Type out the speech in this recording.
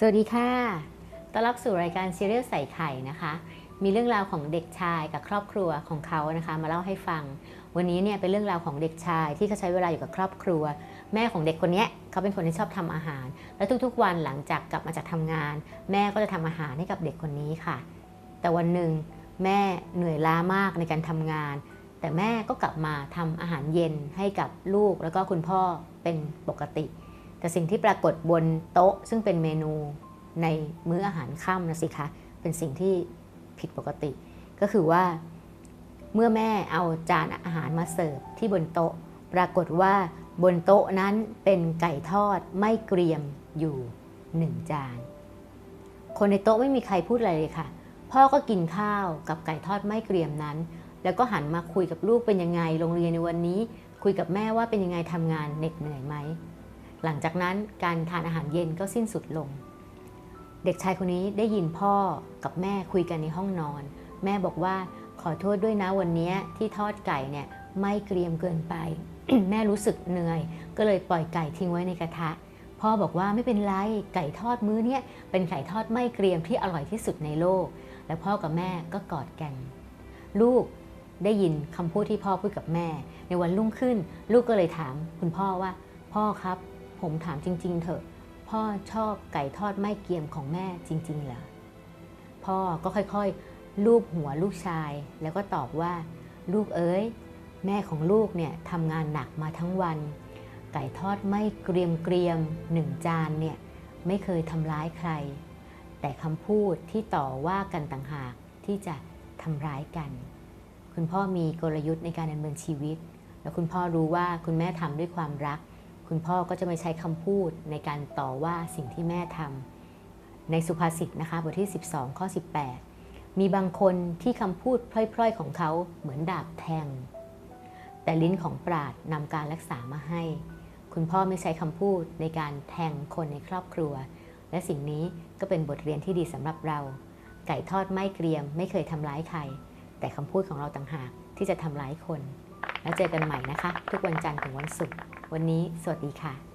สวัสดีค่ะ ต้อนรับสู่รายการซีเรียลใส่ไข่นะคะ มีเรื่องราวของเด็กชายกับครอบครัวของเขานะคะ มาเล่าให้ฟัง วันนี้เนี่ยเป็นเรื่องราวของเด็กชายที่เขาใช้เวลาอยู่กับครอบครัว แม่ของเด็กคนนี้เขาเป็นคนที่ชอบทำอาหาร และทุกๆวันหลังจากกลับมาจากทำงาน แม่ก็จะทำอาหารให้กับเด็กคนนี้ค่ะ แต่วันหนึ่งแม่เหนื่อยล้ามากในการทำงาน แต่แม่ก็กลับมาทำอาหารเย็นให้กับลูกแล้วก็คุณพ่อเป็นปกติ แต่สิ่งที่ปรากฏบนโต๊ะซึ่งเป็นเมนูในมื้ออาหารค่ำนะสิคะ เป็นสิ่งที่ผิดปกติ ก็คือว่า เมื่อแม่เอาจานอาหารมาเสิร์ฟที่บนโต๊ะ ปรากฏว่าบนโต๊ะนั้นเป็นไก่ทอดไม่เกรียมอยู่หนึ่งจาน คนในโต๊ะไม่มีใครพูดอะไรเลยค่ะ พ่อก็กินข้าวกับไก่ทอดไม่เกรียมนั้น แล้วก็หันมาคุยกับลูกเป็นยังไง โรงเรียนในวันนี้ คุยกับแม่ว่าเป็นยังไงทำงานเหน็ดเหนื่อยไหม หลังจากนั้นการทานอาหารเย็นก็สิ้นสุดลง เด็กชายคนนี้ได้ยินพ่อกับแม่คุยกันในห้องนอน แม่บอกว่าขอโทษด้วยนะวันนี้ที่ทอดไก่เนี่ยไม่เกรียมเกินไป แม่รู้สึกเหนื่อย ก็เลยปล่อยไก่ทิ้งไว้ในกระทะ พ่อบอกว่าไม่เป็นไรไก่ทอดมื้อเนี้ยเป็นไก่ทอดไม่เกรียมที่อร่อยที่สุดในโลก แล้วพ่อกับแม่ก็กอดกัน ลูกได้ยินคำพูดที่พ่อพูดกับแม่ ในวันรุ่งขึ้น ลูกก็เลยถามคุณพ่อว่า พ่อครับ ผมถามจริง ๆ เถอะ พ่อชอบไก่ทอดไม่เกียมของแม่จริงๆเหรอพ่อก็ค่อยๆลูบหัวลูกชาย แล้วก็ตอบว่า ลูกเอ๋ยแม่ของลูกเนี่ยทำงานหนักมาทั้งวัน ไก่ทอดไม่เกรียมเกรียมๆหนึ่งจานเนี่ยไม่เคยทำร้ายใคร แต่คำพูดที่ต่อว่ากันต่างหากที่จะทำร้ายกัน คุณพ่อมีกลยุทธ์ในการดำเนินชีวิต แล้วคุณพ่อรู้ว่าคุณแม่ทำด้วยความรัก คุณพ่อก็จะไม่ใช้คำพูดในการต่อว่าสิ่งที่แม่ทำในสุภาษิตนะคะบทที่ 12 ข้อ 18 มีบางคนที่คำพูดพล่อยๆ ของเขาเหมือนดาบแทง แต่ลิ้นของปราดนำการรักษามาให้ คุณพ่อไม่ใช้คำพูดในการแทงคนในครอบครัว และสิ่งนี้ก็เป็นบทเรียนที่ดีสำหรับเรา ไก่ทอดไม่เกรียมไม่เคยทำร้ายใคร แต่คำพูดของเราต่างหากที่จะทำร้ายคน แล้วเจอกันใหม่นะคะ ทุกวันจันทร์ถึงวันศุกร์วันนี้สวัสดีค่ะ